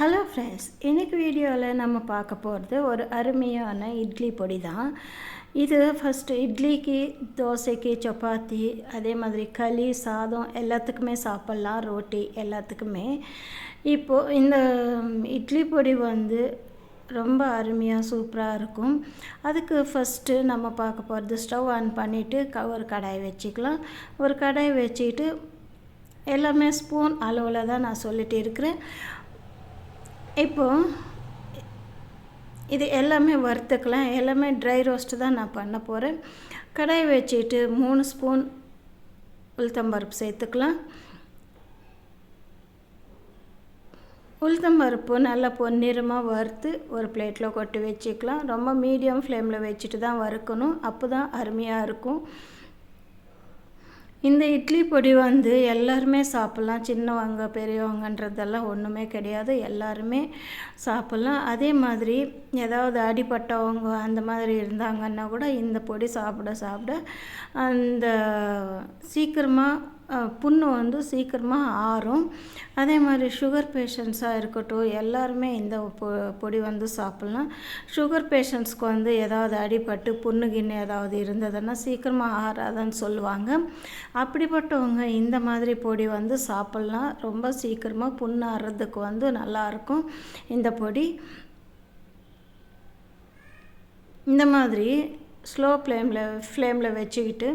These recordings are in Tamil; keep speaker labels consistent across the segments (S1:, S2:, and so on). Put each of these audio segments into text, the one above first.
S1: ஹலோ ஃப்ரெண்ட்ஸ் இன்றைக்கு வீடியோவில் நம்ம பார்க்க போகிறது ஒரு அருமையான இட்லி பொடி தான் இது ஃபஸ்ட்டு இட்லிக்கு தோசைக்கு சப்பாத்தி அதே மாதிரி களி சாதம் எல்லாத்துக்குமே சாப்பிட்லாம் ரோட்டி எல்லாத்துக்குமே. இப்போது இந்த இட்லி பொடி வந்து ரொம்ப அருமையாக சூப்பராக இருக்கும். அதுக்கு ஃபஸ்ட்டு நம்ம பார்க்க போகிறது ஸ்டவ் ஆன் பண்ணிவிட்டு க ஒரு கடாய் வச்சுக்கலாம். ஒரு கடாய் வச்சுக்கிட்டு எல்லாமே ஸ்பூன் அளவில் தான் நான் சொல்லிகிட்டு இருக்கிறேன். இப்போது இது எல்லாமே வறுத்துக்கலாம். எல்லாமே ட்ரை ரோஸ்ட்டு தான் நான் பண்ண போகிறேன் கடாய் வச்சுட்டு மூணு ஸ்பூன் உளுத்தம்பருப்பு சேர்த்துக்கலாம். உளுத்தம்பருப்பு நல்லா பொன்னிறமாக வறுத்து ஒரு பிளேட்டில் கொட்டி வச்சுக்கலாம். ரொம்ப மீடியம் ஃப்ளேமில் வச்சுட்டு தான் வறுக்கணும். அப்போ தான் அருமையாக இருக்கும். இந்த இட்லி பொடி வந்து எல்லாருமே சாப்பிட்லாம். சின்னவங்க பெரியவங்கன்றதெல்லாம் ஒன்றுமே கிடையாது. எல்லாருமே சாப்பிட்லாம். அதே மாதிரி ஏதாவது அடிப்பட்டவங்க அந்த மாதிரி இருந்தாங்கன்னா கூட இந்த பொடி சாப்பிட சாப்பிட அந்த சீக்கிரமாக புண்ணு வந்து சீக்கிரமாக ஆறும். அதே மாதிரி சுகர் பேஷண்ட்ஸாக இருக்கட்டும் எல்லாருமே இந்த பொ பொடி வந்து சாப்பிட்லாம். சுகர் பேஷண்ட்ஸ்க்கு வந்து ஏதாவது அடிபட்டு புண்ணு கிண்ணு ஏதாவது இருந்ததுன்னா சீக்கிரமாக ஆறாதுன்னு சொல்லுவாங்க. அப்படிப்பட்டவங்க இந்த மாதிரி பொடி வந்து சாப்பிட்லாம். ரொம்ப சீக்கிரமாக புண்ணு ஆறுறதுக்கு வந்து நல்லாயிருக்கும் இந்த பொடி. இந்த மாதிரி ஸ்லோ ஃப்ளேமில் ஃப்ளேமில் வச்சுக்கிட்டு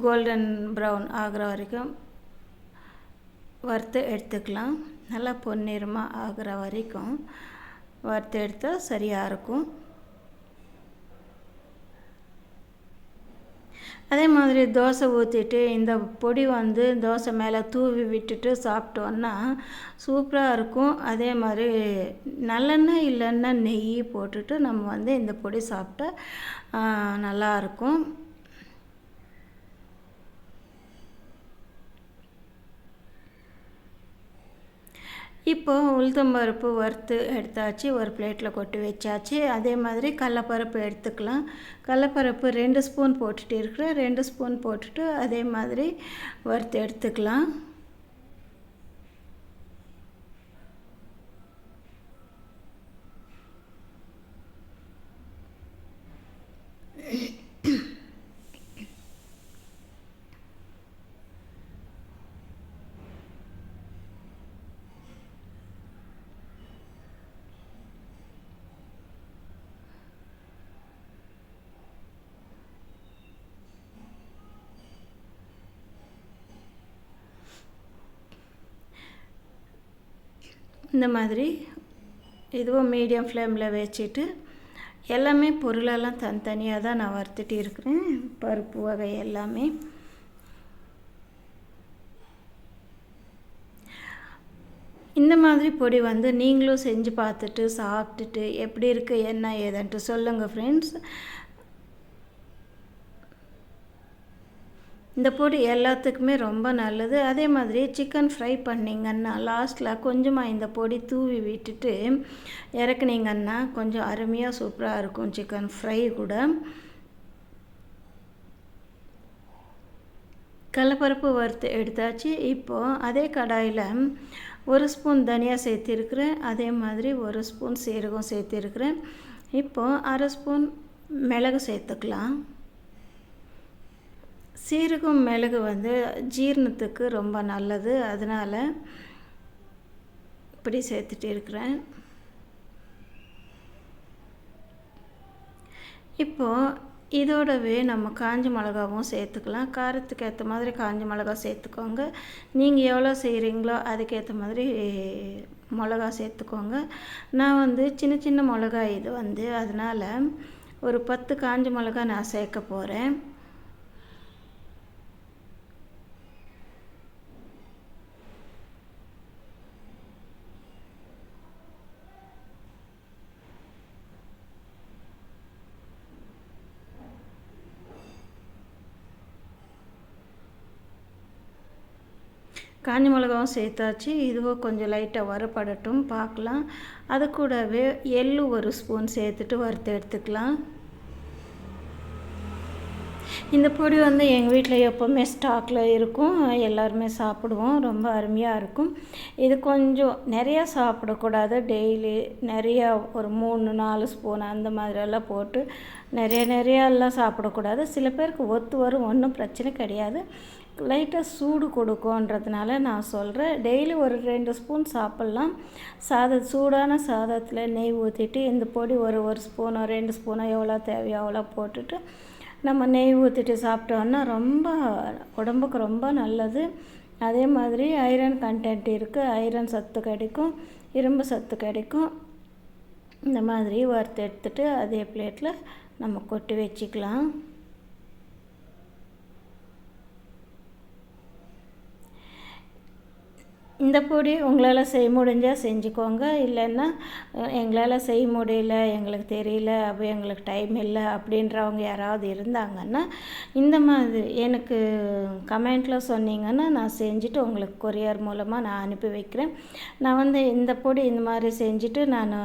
S1: கோல்டன் ப்ரௌன் ஆகிற வரைக்கும் வறுத்து எடுத்துக்கலாம். நல்லா பொன்னிறமாக ஆகிற வரைக்கும் வறுத்து எடுத்தால் சரியாக இருக்கும். அதே மாதிரி தோசை ஊற்றிட்டு இந்த பொடி வந்து தோசை மேலே தூவி விட்டுட்டு சாப்பிட்டோன்னா சூப்பராக இருக்கும். அதே மாதிரி நல்லெண்ணெய் இல்லைன்னா நெய் போட்டுட்டு நம்ம வந்து இந்த பொடி சாப்பிட்டா நல்லாயிருக்கும் இப்போது உளுத்தம்பருப்பு வறுத்து எடுத்தாச்சு ஒரு பிளேட்டில் கொட்டி வச்சாச்சு. அதே மாதிரி கடலப்பருப்பு எடுத்துக்கலாம். கடலப்பருப்பு ரெண்டு ஸ்பூன் போட்டுட்டு இருக்கிறேன். ரெண்டு ஸ்பூன் போட்டுட்டு அதே மாதிரி வறுத்து எடுத்துக்கலாம். இந்த மாதிரி இதுவும் மீடியம் ஃப்ளேமில் வச்சுட்டு எல்லாமே பொருளெல்லாம் தனித்தனியாக தான் நான் வறுத்துட்டு இருக்கிறேன். பருப்பு வகை எல்லாமே. இந்த மாதிரி பொடி வந்து நீங்களும் செஞ்சு பார்த்துட்டு சாப்பிட்டுட்டு எப்படி இருக்குது என்ன ஏதுன்ட்டு சொல்லுங்கள் ஃப்ரெண்ட்ஸ் இந்த பொடி எல்லாத்துக்குமே ரொம்ப நல்லது. அதே மாதிரி சிக்கன் ஃப்ரை பண்ணிங்கன்னா லாஸ்ட்டில் கொஞ்சமாக இந்த பொடி தூவி விட்டுட்டு இறக்குனீங்கன்னா கொஞ்சம் அருமையாக சூப்பராக இருக்கும் சிக்கன் ஃப்ரை கூட. கடலப்பருப்பு வறுத்து எடுத்தாச்சு. இப்போது அதே கடாயில் ஒரு ஸ்பூன் தனியாக சேர்த்திருக்கிறேன். அதே மாதிரி ஒரு ஸ்பூன் சீரகம் சேர்த்திருக்கிறேன். இப்போது அரை ஸ்பூன் மிளகு சேர்த்துக்கலாம். சீரகம் மிளகு வந்து ஜீரணத்துக்கு ரொம்ப நல்லது. அதனால் இப்படி சேர்த்துட்டு இருக்கிறேன். இப்போது இதோடவே நம்ம காஞ்ச மிளகாவும் சேர்த்துக்கலாம். காரத்துக்கு ஏற்ற மாதிரி காஞ்ச மிளகா சேர்த்துக்கோங்க. நீங்கள் எவ்வளோ செய்கிறீங்களோ அதுக்கேற்ற மாதிரி மிளகா சேர்த்துக்கோங்க. நான் வந்து சின்ன சின்ன மிளகா இது வந்து அதனால் ஒரு பத்து காஞ்ச மிளகா நான் சேர்க்க போகிறேன் காஞ்ச மிளகாவும் சேர்த்தாச்சு. இதுவும் கொஞ்சம் லைட்டாக வரப்படட்டும் பார்க்கலாம். அது கூடவே எள்ளு ஒரு ஸ்பூன் சேர்த்துட்டு வறுத்து எடுத்துக்கலாம். இந்த பொடி வந்து எங்கள் வீட்டில் எப்போவுமே ஸ்டாக்கில் இருக்கும். எல்லாருமே சாப்பிடுவோம். ரொம்ப அருமையாக இருக்கும். இது கொஞ்சம் நிறையா சாப்பிடக்கூடாது. டெய்லி நிறையா ஒரு மூணு நாலு ஸ்பூன் அந்த மாதிரியெல்லாம் போட்டு நிறைய நிறையாலாம் சாப்பிடக்கூடாது. சில பேருக்கு ஒத்து வரும். ஒன்றும் பிரச்சனை கிடையாது. லைட்டாக சூடு கொடுக்கும்ன்றதுனால நான் சொல்கிறேன் டெய்லி ஒரு ரெண்டு ஸ்பூன் சாப்பிட்லாம். சாத சூடான சாதத்தில் நெய் ஊற்றிட்டு இந்த பொடி ஒரு ஒரு ஸ்பூனோ ரெண்டு ஸ்பூனோ எவ்வளோ தேவையோ அவ்வளோ போட்டுட்டு நம்ம நெய் ஊற்றிட்டு சாப்பிட்டோன்னா ரொம்ப உடம்புக்கு ரொம்ப நல்லது. அதே மாதிரி ஐரன் கண்டென்ட் இருக்குது ஐரன் சத்து கிடைக்கும். இரும்பு சத்து கிடைக்கும். இந்த மாதிரி வறுத்து எடுத்துட்டு அதே பிளேட்டில் நம்ம கொட்டி வச்சுக்கலாம். இந்த பொடி உங்களால் செய்ய முடிஞ்சால் செஞ்சுக்கோங்க. இல்லைன்னா எங்களால் செய்ய முடியல எங்களுக்கு தெரியல அப்போ எங்களுக்கு டைம் இல்லை அப்படின்றவங்க யாராவது இருந்தாங்கன்னா இந்த மாதிரி எனக்கு கமெண்ட்டில் சொன்னீங்கன்னா நான் செஞ்சுட்டு உங்களுக்கு கொரியர் மூலமாக நான் அனுப்பி வைக்கிறேன். நான் வந்து இந்த பொடி இந்த மாதிரி செஞ்சுட்டு நான்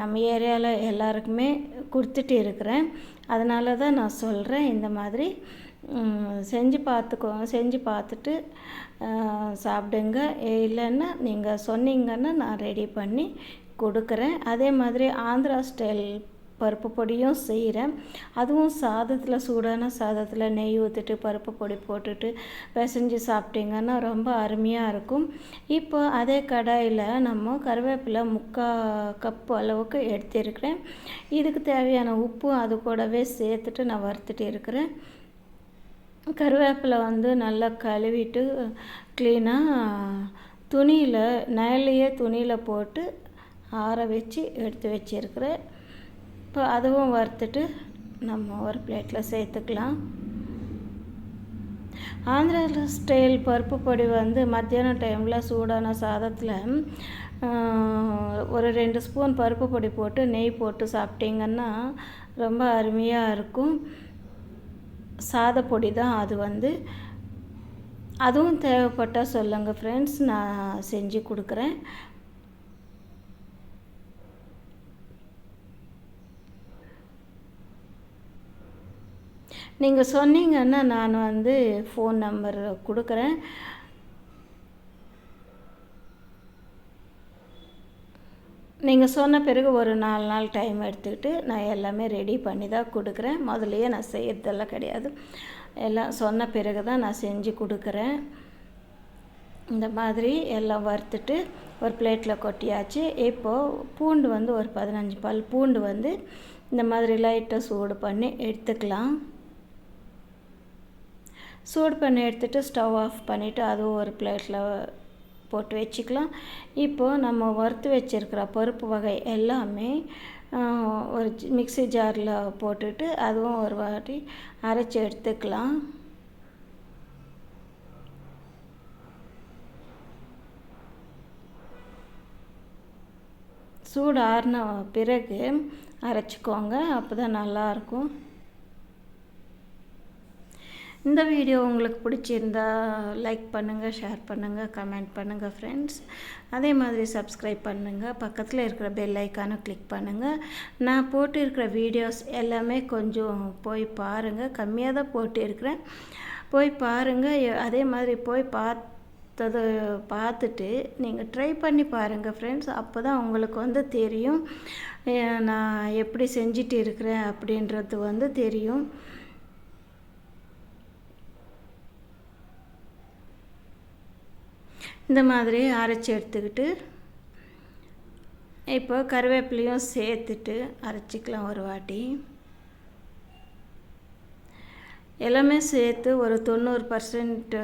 S1: நம்ம ஏரியாவில் எல்லாருக்குமே கொடுத்துட்டு இருக்கிறேன். அதனால தான் நான் சொல்கிறேன் இந்த மாதிரி. செஞ்சு பார்த்துக்கோ செஞ்சு பார்த்துட்டு சாப்பிடுங்க. இல்லைன்னா நீங்கள் சொன்னீங்கன்னா நான் ரெடி பண்ணி கொடுக்குறேன். அதே மாதிரி ஆந்திரா ஸ்டைல் பருப்பு பொடியும் செய்கிறேன் அதுவும் சாதத்தில் சூடான சாதத்தில் நெய் ஊற்றிட்டு பருப்பு பொடி போட்டுட்டு பிசைஞ்சு சாப்பிட்டீங்கன்னா ரொம்ப அருமையாக இருக்கும். இப்போ அதே கடாயில் நம்ம கருவேப்பிலை முக்கால் கப்பு அளவுக்கு எடுத்திருக்கிறேன். இதுக்கு தேவையான உப்பு அது கூடவே சேர்த்துட்டு நான் வறுத்துட்டு இருக்கிறேன். கருவேப்பிலை வந்து நல்லா கழுவிட்டு க்ளீனாக துணியில் நிழலையே துணியில் போட்டு ஆற வச்சு எடுத்து வச்சுருக்கிறேன். இப்போ அதுவும் வறுத்துட்டு நம்ம ஒரு பிளேட்டில் சேர்த்துக்கலாம். ஆந்திரா ஸ்டைல் பருப்பு பொடி வந்து மத்தியான டைமில் சூடான சாதத்தில் ஒரு ரெண்டு ஸ்பூன் பருப்பு பொடி போட்டு நெய் போட்டு சாப்பிட்டிங்கன்னா ரொம்ப அருமையாக இருக்கும். சாதப்பொடி தான் அது வந்து. அதுவும் தேவைப்பட்டால் சொல்லுங்கள் ஃப்ரெண்ட்ஸ் நான் செஞ்சு கொடுக்குறேன். நீங்கள் சொன்னீங்கன்னா நான் வந்து ஃபோன் நம்பர் கொடுக்குறேன். நீங்கள் சொன்ன பிறகு ஒரு நாலு நாள் டைம் எடுத்துக்கிட்டு நான் எல்லாமே ரெடி பண்ணி தான் கொடுக்குறேன். முதலையே நான் செய்கிறதெல்லாம் கிடையாது. எல்லாம் சொன்ன பிறகு தான் நான் செஞ்சு கொடுக்குறேன். இந்த மாதிரி எல்லாம் வறுத்துட்டு ஒரு பிளேட்டில் கொட்டியாச்சு. இப்போது பூண்டு வந்து ஒரு பதினஞ்சு பால் பூண்டு வந்து இந்த மாதிரி லைட்டாக சூடு பண்ணி எடுத்துக்கலாம். சூடு பண்ணி எடுத்துகிட்டு ஸ்டவ் ஆஃப் பண்ணிவிட்டு அதுவும் ஒரு பிளேட்டில் போட்டு வச்சுக்கலாம். இப்போது நம்ம வறுத்து வச்சுருக்கிற பருப்பு வகை எல்லாமே ஒரு மிக்சி ஜாரில் போட்டுட்டு அதுவும் ஒரு வாட்டி அரைச்சி எடுத்துக்கலாம். சூடு ஆறின பிறகு அரைச்சிக்கோங்க. அப்போ தான் நல்லாயிருக்கும் இந்த வீடியோ உங்களுக்கு பிடிச்சிருந்தா லைக் பண்ணுங்கள் ஷேர் பண்ணுங்கள் கமெண்ட் பண்ணுங்கள் ஃப்ரெண்ட்ஸ் அதே மாதிரி சப்ஸ்கிரைப் பண்ணுங்கள் பக்கத்தில் இருக்கிற பெல் ஐக்கானும் கிளிக் பண்ணுங்கள் நான் போட்டிருக்கிற வீடியோஸ் எல்லாமே கொஞ்சம் போய் பாருங்கள் கம்மியாக தான் போட்டிருக்கிறேன். போய் பாருங்கள் அதே மாதிரி போய் பார்த்ததை பார்த்துட்டு நீங்கள் ட்ரை பண்ணி பாருங்கள் ஃப்ரெண்ட்ஸ் அப்போ தான் உங்களுக்கு வந்து தெரியும். நான் எப்படி செஞ்சிட்டு இருக்கிறேன் அப்படின்றது வந்து தெரியும். இந்த மாதிரி அரைச்சி எடுத்துக்கிட்டு இப்போ கருவேப்பிலையும் சேர்த்துட்டு அரைச்சிக்கலாம் ஒரு வாட்டி. எல்லாமே சேர்த்து ஒரு தொண்ணூறு பர்சன்ட்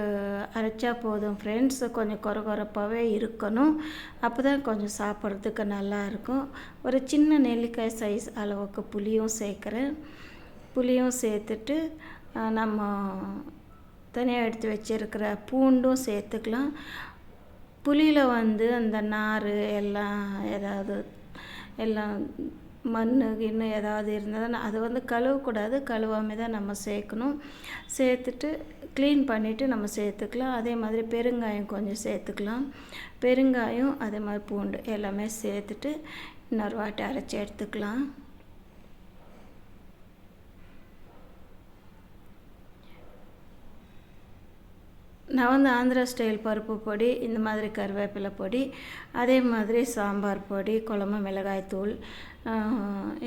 S1: அரைச்சா போதும் ஃப்ரெண்ட்ஸ் கொஞ்சம் குறை குறைப்பாகவே இருக்கணும். அப்போ தான் கொஞ்சம் சாப்பிட்றதுக்கு நல்லாயிருக்கும் ஒரு சின்ன நெல்லிக்காய் சைஸ் அளவுக்கு புளியும் சேர்க்குறேன். புளியும் சேர்த்துட்டு நம்ம தனியாக எடுத்து வச்சுருக்கிற பூண்டும் சேர்த்துக்கலாம். புளியில் வந்து அந்த நார் எல்லாம் ஏதாவது எல்லாம் மண் கிண்ணு ஏதாவது இருந்ததுன்னா அது வந்து கழுவக்கூடாது. கழுவாமல் தான் நம்ம சேர்க்கணும். சேர்த்துட்டு க்ளீன் பண்ணிவிட்டு நம்ம சேர்த்துக்கலாம். அதே மாதிரி பெருங்காயம் கொஞ்சம் சேர்த்துக்கலாம். பெருங்காயம் அதே மாதிரி பூண்டு எல்லாமே சேர்த்துட்டு இன்னொரு வாட்டி அரைச்சி எடுத்துக்கலாம். நான் வந்து ஆந்திரா ஸ்டைல் பருப்பு பொடி இந்த மாதிரி கருவேப்பிலை பொடி அதே மாதிரி சாம்பார் பொடி குழம்பு மிளகாய் தூள்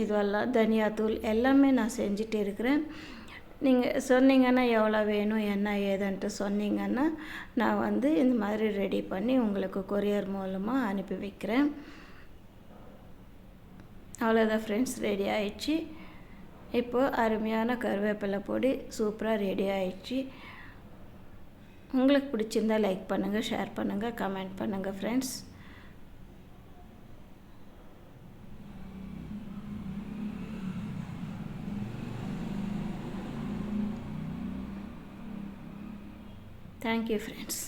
S1: இதுவெல்லாம் தனியாத்தூள் எல்லாமே நான் செஞ்சுட்டு இருக்கிறேன். நீங்கள் சொன்னீங்கன்னா எவ்வளோ வேணும் என்ன ஏதுன்ட்டு சொன்னீங்கன்னா நான் வந்து இந்த மாதிரி ரெடி பண்ணி உங்களுக்கு கொரியர் மூலமாக அனுப்பி வைக்கிறேன். அவ்வளோதான் ஃப்ரெண்ட்ஸ் ரெடி ஆயிடுச்சு. இப்போது அருமையான கருவேப்பிலை பொடி சூப்பராக ரெடி ஆயிடுச்சு. உங்களுக்கு பிடிச்சிருந்தா லைக் பண்ணுங்கள் ஷேர் பண்ணுங்கள் கமெண்ட் பண்ணுங்கள் ஃப்ரெண்ட்ஸ் தேங்க்யூ ஃப்ரெண்ட்ஸ்